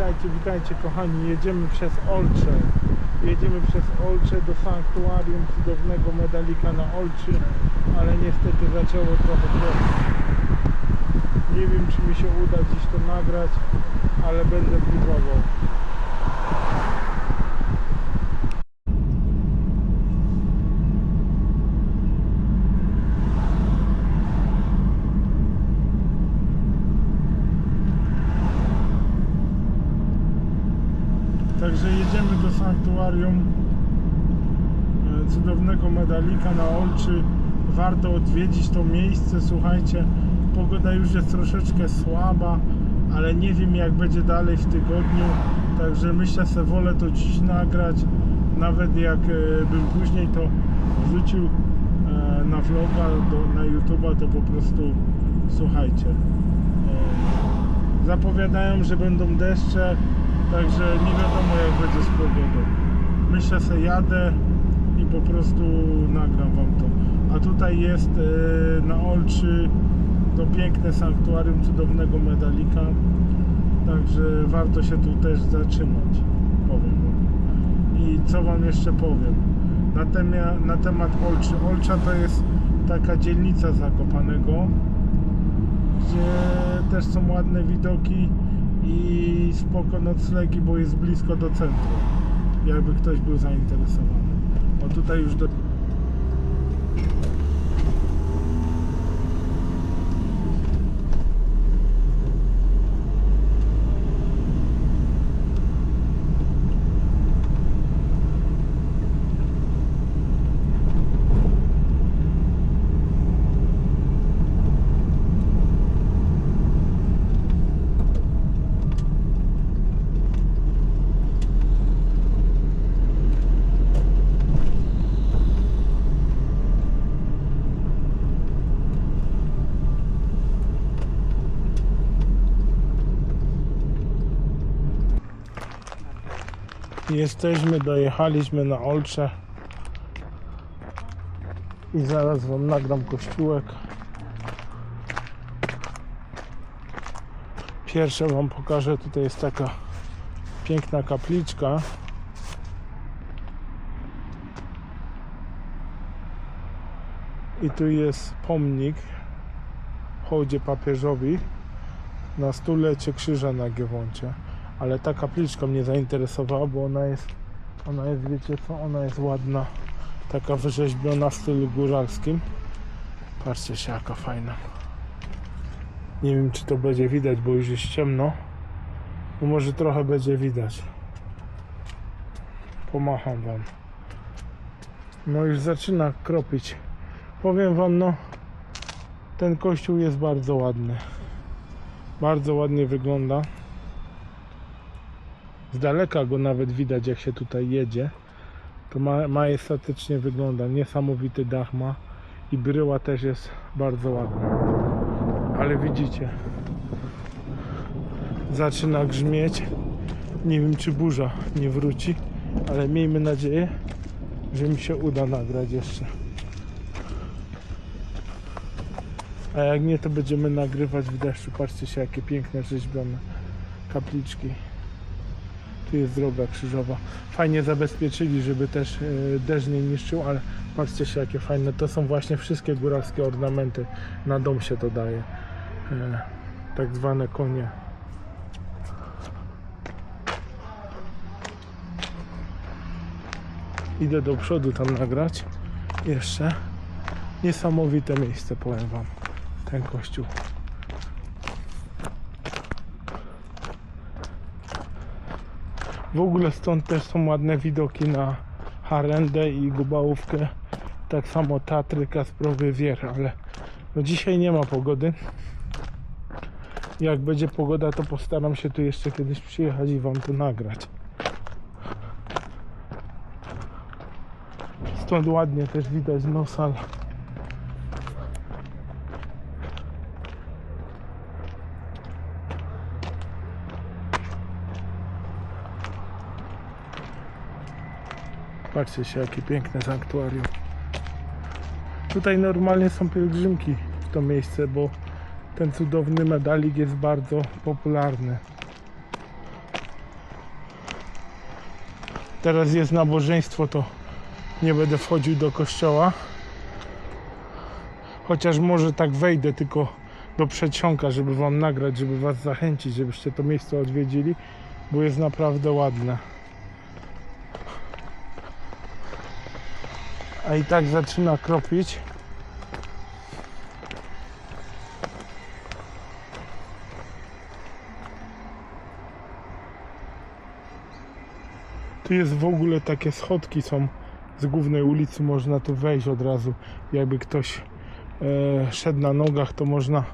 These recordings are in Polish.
witajcie, witajcie kochani. Jedziemy przez Olcze. Jedziemy przez Olcze do sanktuarium cudownego medalika na Olczy, ale niestety zaczęło trochę trochę. Nie wiem czy mi się uda dziś to nagrać, ale będę próbował. Także jedziemy do sanktuarium e, cudownego medalika na Olczy. Warto odwiedzić to miejsce. Słuchajcie, pogoda już jest troszeczkę słaba, ale nie wiem jak będzie dalej w tygodniu. Także myślę, że wolę to dziś nagrać. Nawet jak e, bym później to wrzucił e, na vloga, do, na YouTube'a, to po prostu słuchajcie. Zapowiadają, że będą deszcze, także nie wiadomo jak będzie z pogodą. Myślę, że jadę i po prostu nagram Wam to. A tutaj jest e, na Olczy to piękne sanktuarium cudownego medalika, także warto się tu też zatrzymać, powiem Wam. I co Wam jeszcze powiem? Na, na temat Olczy. Olcza to jest taka dzielnica Zakopanego, gdzie też są ładne widoki i spoko noclegi, bo jest blisko do centrum. Jakby ktoś był zainteresowany. O tutaj już do... Jesteśmy, dojechaliśmy na Olcze i zaraz Wam nagram kościółek. Pierwsze Wam pokażę, tutaj jest taka piękna kapliczka. I tu jest pomnik hołdzie papieżowi na stulecie krzyża na Giewoncie ale ta kapliczka mnie zainteresowała, bo ona jest, ona jest, wiecie co, ona jest ładna, taka wyrzeźbiona w stylu góralskim. Patrzcie się, jaka fajna. Nie wiem, czy to będzie widać, bo już jest ciemno. No może trochę będzie widać. Pomacham wam. No już zaczyna kropić. Powiem wam, no, ten kościół jest bardzo ładny. Bardzo ładnie wygląda. Z daleka go nawet widać jak się tutaj jedzie. To ma, majestatycznie wygląda. Niesamowity dach ma. I bryła też jest bardzo ładna. Ale widzicie. Zaczyna grzmieć. Nie wiem czy burza nie wróci. Ale miejmy nadzieję, że mi się uda nagrać jeszcze. A jak nie, to będziemy nagrywać w deszczu. Patrzcie się, jakie piękne rzeźbione kapliczki. Tu jest droga krzyżowa. Fajnie zabezpieczyli, żeby też e, deszcz nie niszczył, ale patrzcie się jakie fajne. To są właśnie wszystkie góralskie ornamenty. Na dom się to daje. E, Tak zwane konie. Idę do przodu tam nagrać. Jeszcze. Niesamowite miejsce, powiem Wam. Ten kościół. W ogóle stąd też są ładne widoki na Harendę i Gubałówkę. Tak samo Tatry, Kasprowy Wier, ale no dzisiaj nie ma pogody. Jak będzie pogoda, to postaram się tu jeszcze kiedyś przyjechać i Wam tu nagrać. Stąd ładnie też widać Nosal. Patrzcie się, jakie piękne sanktuarium. Tutaj normalnie są pielgrzymki w to miejsce, bo ten cudowny medalik jest bardzo popularny. teraz jest nabożeństwo, to nie będę wchodził do kościoła. Chociaż może tak wejdę tylko do przedsionka, żeby wam nagrać, żeby was zachęcić, żebyście to miejsce odwiedzili, bo jest naprawdę ładne. A i tak zaczyna kropić. Tu jest w ogóle takie schodki są z głównej ulicy, można tu wejść od razu. Jakby ktoś e, szedł na nogach, to można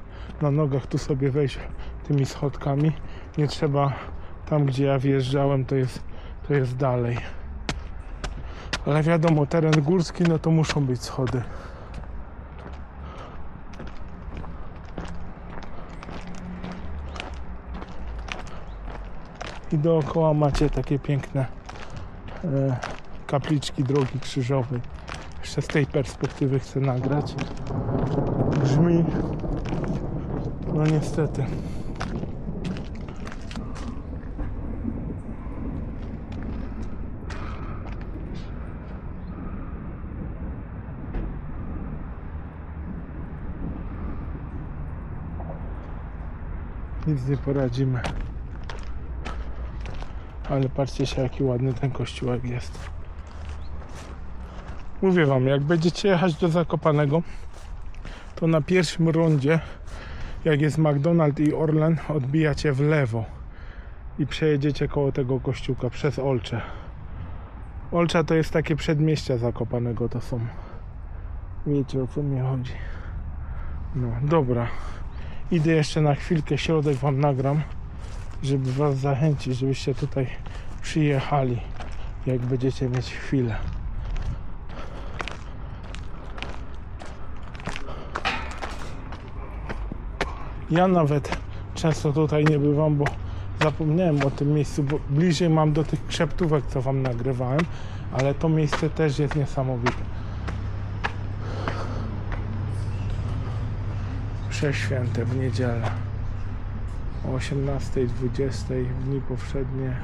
na nogach tu sobie wejść tymi schodkami. Nie trzeba tam, gdzie ja wjeżdżałem, to jest, to jest dalej. Ale wiadomo, teren górski, no to muszą być schody. I dookoła macie takie piękne e, kapliczki drogi krzyżowej. Jeszcze z tej perspektywy chcę nagrać. Brzmi, no niestety. Nic nie poradzimy. Ale patrzcie się jaki ładny ten kościółek jest. Mówię wam, jak będziecie jechać do Zakopanego, to na pierwszym rondzie, jak jest McDonald's i Orlen, odbijacie w lewo i przejedziecie koło tego kościółka przez Olcze. Olcza to jest takie przedmieścia Zakopanego, to są. Wiecie o co mi chodzi. No, dobra. Idę jeszcze na chwilkę, środek wam nagram, żeby was zachęcić, żebyście tutaj przyjechali, jak będziecie mieć chwilę. Ja nawet często tutaj nie bywam, bo zapomniałem o tym miejscu, bo bliżej mam do tych krzeptówek, co wam nagrywałem, ale to miejsce też jest niesamowite. Prześwięte w niedzielę o 18, 20 w dni powszednie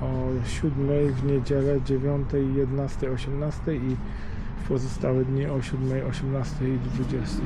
o 7 w niedzielę 9, 11, 18 i w pozostałe dni o 7, 18 i 20.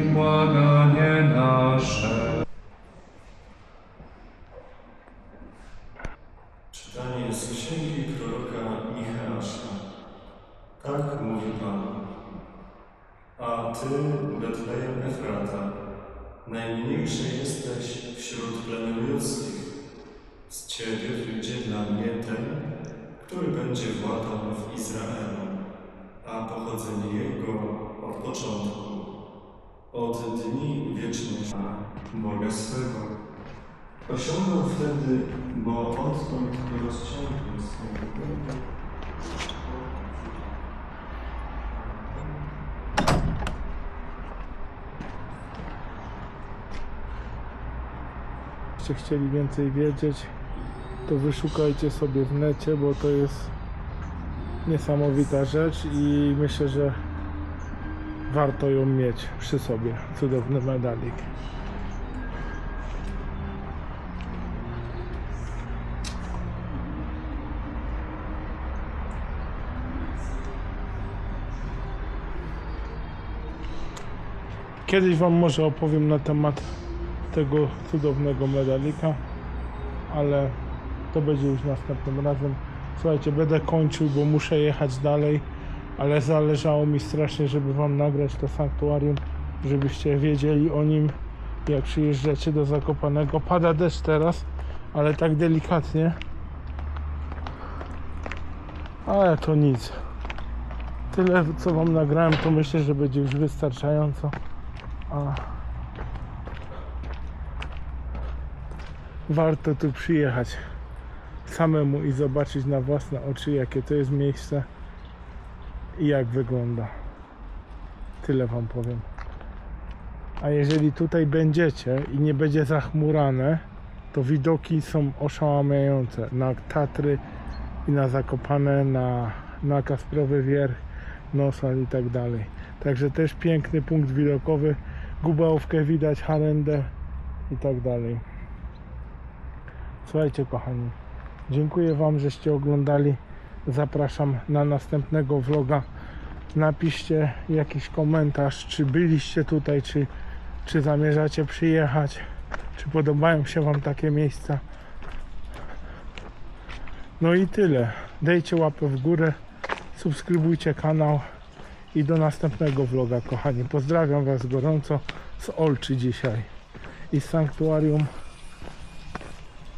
błaganie nasze. Czytanie z księgi proroka Micheasza. Tak mówi Pan. A Ty, Betlejem Efrata, najmniejszy jesteś wśród plemion ludzkich. Z Ciebie wyjdzie dla mnie ten, który będzie władał w Izraelu, a pochodzenie Jego od początku, od dni wieczności Boga swego. Osiągnął wtedy, bo odtąd rozciągnął głowy. Jeśli chcieli więcej wiedzieć, to wyszukajcie sobie w necie, bo to jest niesamowita rzecz i myślę, że warto ją mieć przy sobie. Cudowny medalik. Kiedyś Wam może opowiem na temat tego cudownego medalika, ale to będzie już następnym razem. Słuchajcie, będę kończył, bo muszę jechać dalej, ale zależało mi strasznie, żeby Wam nagrać to sanktuarium, żebyście wiedzieli o nim, jak przyjeżdżacie do Zakopanego. Pada deszcz teraz, ale tak delikatnie, Ale to nic. Tyle co wam nagrałem to myślę, że będzie już wystarczająco. A warto tu przyjechać samemu i zobaczyć na własne oczy jakie to jest miejsce i jak wygląda. Tyle wam powiem. A jeżeli tutaj będziecie i nie będzie zachmurane, to widoki są oszałamiające na Tatry i na Zakopane, na, na Kasprowy Wierch, Nosal i tak dalej. Także też piękny punkt widokowy. Gubałówkę widać, Harendę i tak dalej. Słuchajcie kochani, dziękuję Wam, żeście oglądali. Zapraszam na następnego vloga. Napiszcie jakiś komentarz, czy byliście tutaj, czy, czy zamierzacie przyjechać, czy podobają się Wam takie miejsca. No i tyle. Dajcie łapę w górę, subskrybujcie kanał i do następnego vloga, kochani. Pozdrawiam Was gorąco z Olczy dzisiaj i z sanktuarium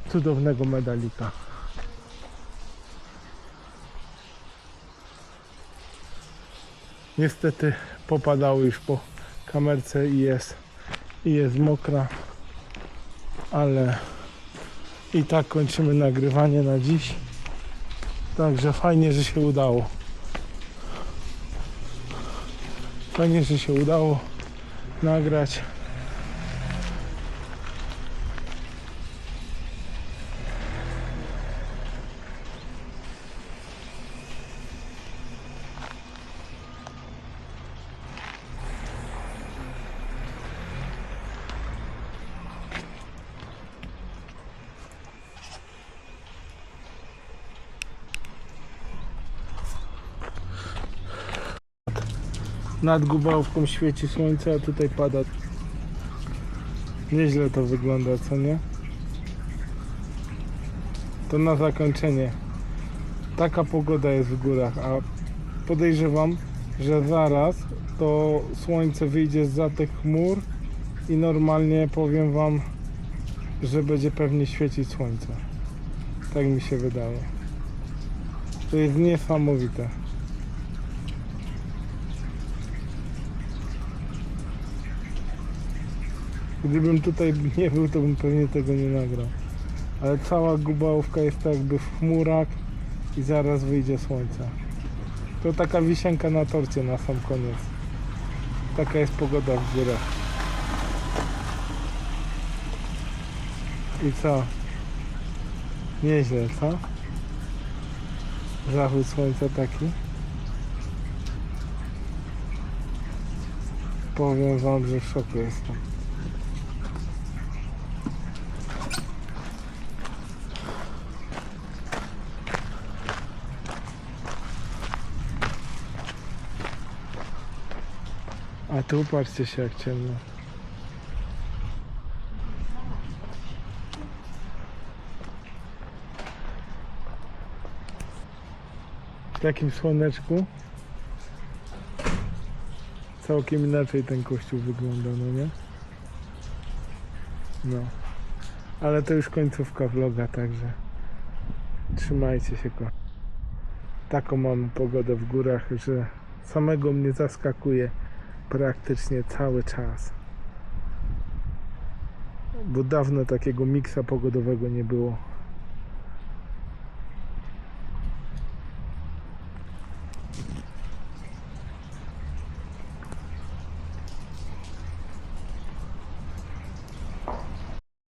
cudownego medalika. Niestety popadało już po kamerce i jest, i jest mokra, ale i tak kończymy nagrywanie na dziś. Także fajnie, że się udało. Fajnie, że się udało nagrać. Nad Gubałówką świeci słońce, a tutaj pada. Nieźle to wygląda, co nie? To na zakończenie. Taka pogoda jest w górach, a podejrzewam, że zaraz to słońce wyjdzie za tych chmur i normalnie powiem wam, że będzie pewnie świecić słońce. Tak mi się wydaje. To jest niesamowite. Gdybym tutaj nie był, to bym pewnie tego nie nagrał. Ale cała gubałówka jest tak jakby w chmurach i zaraz wyjdzie słońce. To taka wisienka na torcie na sam koniec. Taka jest pogoda w górach. I co? Nieźle, co? Zachód słońca taki. Powiem wam, że w szoku jestem. A tu patrzcie się jak ciemno. W takim słoneczku całkiem inaczej ten kościół wygląda, no nie? No. Ale to już końcówka vloga, także trzymajcie się ko. Taką mamy pogodę w górach, że samego mnie zaskakuje praktycznie cały czas. Bo dawno takiego miksa pogodowego nie było.